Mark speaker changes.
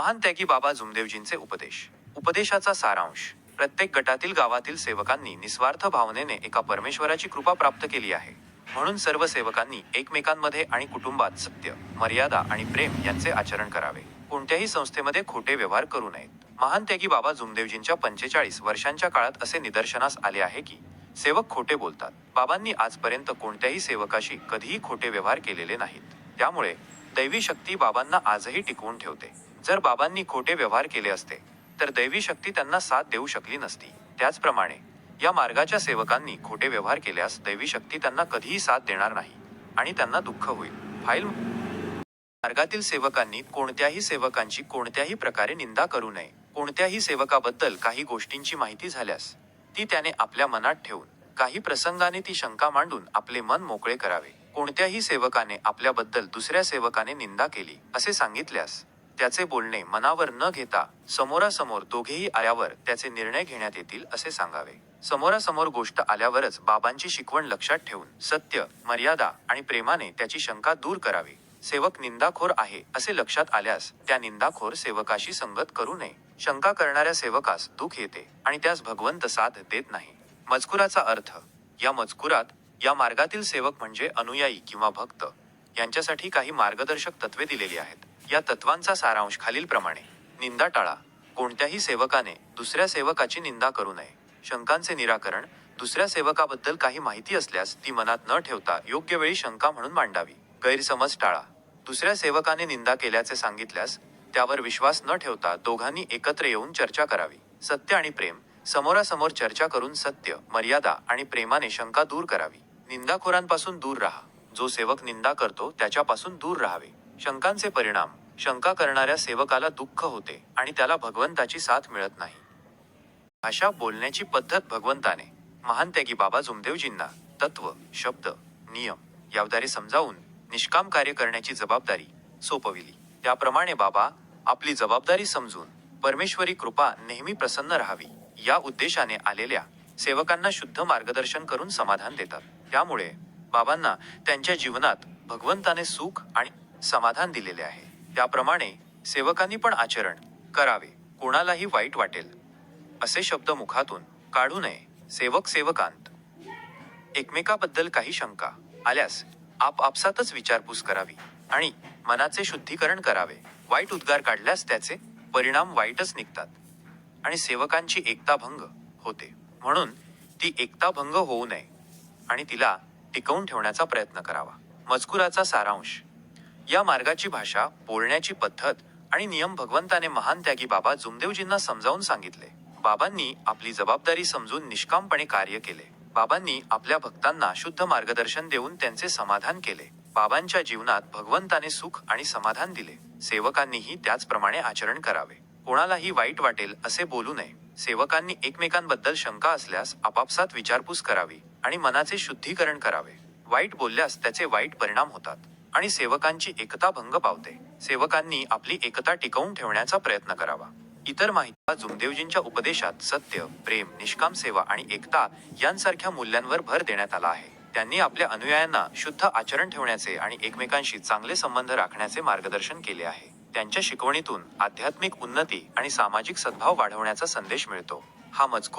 Speaker 1: महान त्यागी बाबा जुमदेवजींचे उपदेश. उपदेशाचा सारांश. प्रत्येक गटातील गावातील सेवकांनी निस्वार्थ भावनेने एका परमेश्वराची कृपा प्राप्त केली आहे. म्हणून सर्व सेवकांनी एकमेकांमध्ये आणि कुटुंबात सत्य मर्यादा आणि प्रेम यांचे आचरण करावे. कोणत्याही संस्थेमध्ये खोटे व्यवहार करू नयेत. महान त्यागी बाबा जुमदेवजींच्या पंचेचाळीस वर्षांच्या काळात असे निदर्शनास आले आहे की सेवक खोटे बोलतात. बाबांनी आजपर्यंत कोणत्याही सेवकाशी कधीही खोटे व्यवहार केलेले नाहीत. त्यामुळे दैवी शक्ती बाबांना आजही टिकवून ठेवते. जर बाबांनी खोटे व्यवहार केले असते तर दैवी शक्ती त्यांना साथ देऊ शकली नसती. त्याचप्रमाणे या मार्गाच्या सेवकांनी खोटे व्यवहार केल्यास दैवी शक्ती त्यांना कधीही साथ देणार नाही आणि त्यांना दुःख होईल. फाईल मार्गातील सेवकांनी कोणत्याही सेवकांची कोणत्याही प्रकारे निंदा करू नये. कोणत्याही सेवकाबद्दल काही गोष्टींची माहिती झाल्यास ती त्याने आपल्या मनात ठेवून काही प्रसंगाने ती शंका मांडून आपले मन मोकळे करावे. कोणत्याही सेवकाने आपल्याबद्दल दुसऱ्या सेवकाने निंदा केली असे सांगितल्यास त्याचे बोलणे मनावर न घेता समोरासमोर दोघेही आल्यावर त्याचे निर्णय घेण्यात येतील असे सांगावे. समोरासमोर गोष्ट आल्यावरच बाबांची शिकवण लक्षात ठेवून सत्य मर्यादा आणि प्रेमाने त्याची शंका दूर करावी. सेवक निंदाखोर आहे असे लक्षात आल्यास त्या निंदाखोर सेवकाशी संगत करू नये. शंका करणाऱ्या सेवकास दुःख येते आणि त्यास भगवंत साथ देत नाही. मजकुराचा अर्थ या मजकुरात या मार्गातील सेवक म्हणजे अनुयायी किंवा भक्त. यांच्यासाठी काही मार्गदर्शक तत्वे दिलेली आहेत. या तत्वांचा सारांश खालीलप्रमाणे. निंदा टाळा. कोणत्याही सेवकाने दुसऱ्या सेवकाची निंदा करू नये. शंकांचे निराकरण. दुसऱ्या सेवकाबद्दल काही माहिती असल्यास ती मनात न ठेवता योग्य वेळी शंका म्हणून मांडावी. गैरसमज टाळा. दुसऱ्या सेवकाने निंदा केल्याचे सांगितल्यास त्यावर विश्वास न ठेवता दोघांनी एकत्र येऊन चर्चा करावी. सत्य आणि प्रेम. समोरासमोर चर्चा करून सत्य मर्यादा आणि प्रेमाने शंका दूर करावी. निंदाखोरांपासून दूर राहा. जो सेवक निंदा करतो त्याच्यापासून दूर राहावे. शंकांचे परिणाम शंका करणाऱ्या सेवकाला दुःख होते आणि त्याला भगवंताची साथ मिळत नाही. भाषा बोलण्याची पद्धत भगवंताने. महान त्यागी बाबा जुमदेवजींना तत्व शब्द नियम याद्वारे समजावून निष्काम कार्य करण्याची जबाबदारी सोपविली. त्याप्रमाणे बाबा आपली जबाबदारी समजून परमेश्वरी कृपा नेहमी प्रसन्न राहावी या उद्देशाने आलेल्या सेवकांना शुद्ध मार्गदर्शन करून समाधान देतात. त्यामुळे बाबांना त्यांच्या जीवनात भगवंताने सुख आणि समाधान दिलेले आहे. त्याप्रमाणे सेवकांनी पण आचरण करावे कोणालाही वाईट वाटेल असे शब्द मुखातून काढू नये. सेवक सेवकांत. एकमेकाबद्दल काही शंका आल्यास आपापसातच विचारपूस करावी आणि मनाचे शुद्धीकरण करावे. वाईट उद्गार काढल्यास त्याचे परिणाम वाईटच निघतात आणि सेवकांची एकता भंग होते. म्हणून ती एकता भंग होऊ नये आणि तिला टिकवून ठेवण्याचा प्रयत्न करावा. मजकुराचा सारांश. या मार्गाची भाषा बोलण्याची पद्धत आणि नियम भगवंताने महान त्यागी बाबा जुमदेवजींना समजावून सांगितले. बाबांनी आपली जबाबदारी समजून निष्कामपणे कार्य केले. बाबांनी आपल्या भक्तांना शुद्ध मार्गदर्शन देऊन त्यांचे समाधान केले. बाबांच्या जीवनात भगवंताने सुख आणि समाधान दिले. सेवकांनीही त्याचप्रमाणे आचरण करावे. कोणालाही वाईट वाटेल असे बोलू नये. सेवकांनी एकमेकांबद्दल शंका असल्यास आपापसात विचारपूस करावी. आणि मनाचे शुद्धीकरण करावे. वाईट बोलल्यास त्याचे वाईट परिणाम होतात आणि सेवकांची एकता भंग पावते. सेवकांनी आपली एकता टिकवून ठेवण्याचा प्रयत्न करावा. इतर माहिती जुमदेवजींच्या उपदेशात सत्य प्रेम निष्काम सेवा आणि एकता यांसारख्या मूल्यांवर भर देण्यात आला आहे. त्यांनी आपल्या अनुयायांना शुद्ध आचरण ठेवण्याचे आणि एकमेकांशी चांगले संबंध राखण्याचे मार्गदर्शन केले आहे. त्यांच्या शिकवणीतून आध्यात्मिक उन्नती आणि सामाजिक सद्भाव वाढवण्याचा संदेश मिळतो. हा मजकूर